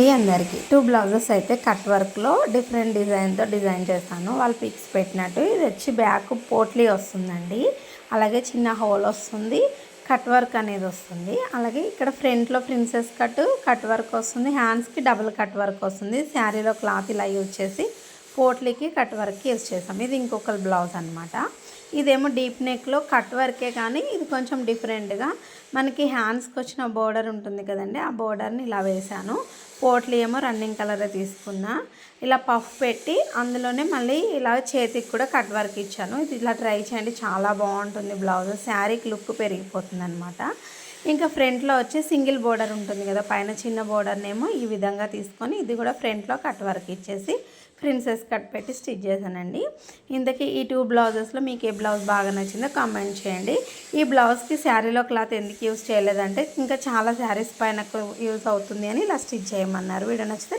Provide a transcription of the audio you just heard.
ఇది అందరికీ two blouses అయితే కట్ వర్క్లో డిఫరెంట్ డిజైన్తో డిజైన్ చేస్తాను వాళ్ళు పిక్స్ పెట్టినట్టు ఇది వచ్చి బ్యాక్ పోట్లీ వస్తుందండి. అలాగే చిన్న హోల్ వస్తుంది కట్ వర్క్ అనేది వస్తుంది. అలాగే ఇక్కడ ఫ్రంట్లో ప్రిన్సెస్ కట్ కట్ వర్క్ వస్తుంది. హ్యాండ్స్కి డబుల్ కట్ వర్క్ వస్తుంది. శారీలో క్లాత్ ఇలా యూజ్ చేసి పోట్లకి కట్ వర్క్కి యూజ్ చేస్తాం. ఇది ఇంకొక బ్లౌజ్ అనమాట ఇదేమో డీప్ నెక్లో కట్ వర్కే కానీ ఇది కొంచెం డిఫరెంట్గా మనకి హ్యాండ్స్కి వచ్చిన బోర్డర్ ఉంటుంది కదండి ఆ బోర్డర్ని ఇలా వేశాను. పోట్లు ఏమో రన్నింగ్ కలర్ తీసుకున్నా. ఇలా పఫ్ పెట్టి అందులోనే మళ్ళీ ఇలా చేతికి కూడా కట్ వర్క్ ఇచ్చాను. ఇది ఇలా ట్రై చేయండి చాలా బాగుంటుంది బ్లౌజ్. శారీకి లుక్ పెరిగిపోతుంది అనమాట ఇంకా ఫ్రంట్లో వచ్చి సింగిల్ బోర్డర్ ఉంటుంది కదా పైన చిన్న బోర్డర్నేమో ఈ విధంగా తీసుకొని ఇది కూడా ఫ్రంట్లో కట్ వర్క్ ఇచ్చేసి ప్రిన్సెస్ కట్ పెట్టి స్టిచ్ చేశానండి. ఇంతకీ ఈ టూ బ్లౌజెస్లో మీకు ఏ బ్లౌజ్ బాగా నచ్చిందో కామెంట్ చేయండి. ఈ బ్లౌజ్కి శారీలో క్లాత్ ఎందుకు యూజ్ చేయలేదంటే ఇంకా చాలా శారీస్ పైన యూజ్ అవుతుంది అని ఇలా స్టిచ్ చేయమన్నారు. వీడియో నచ్చితే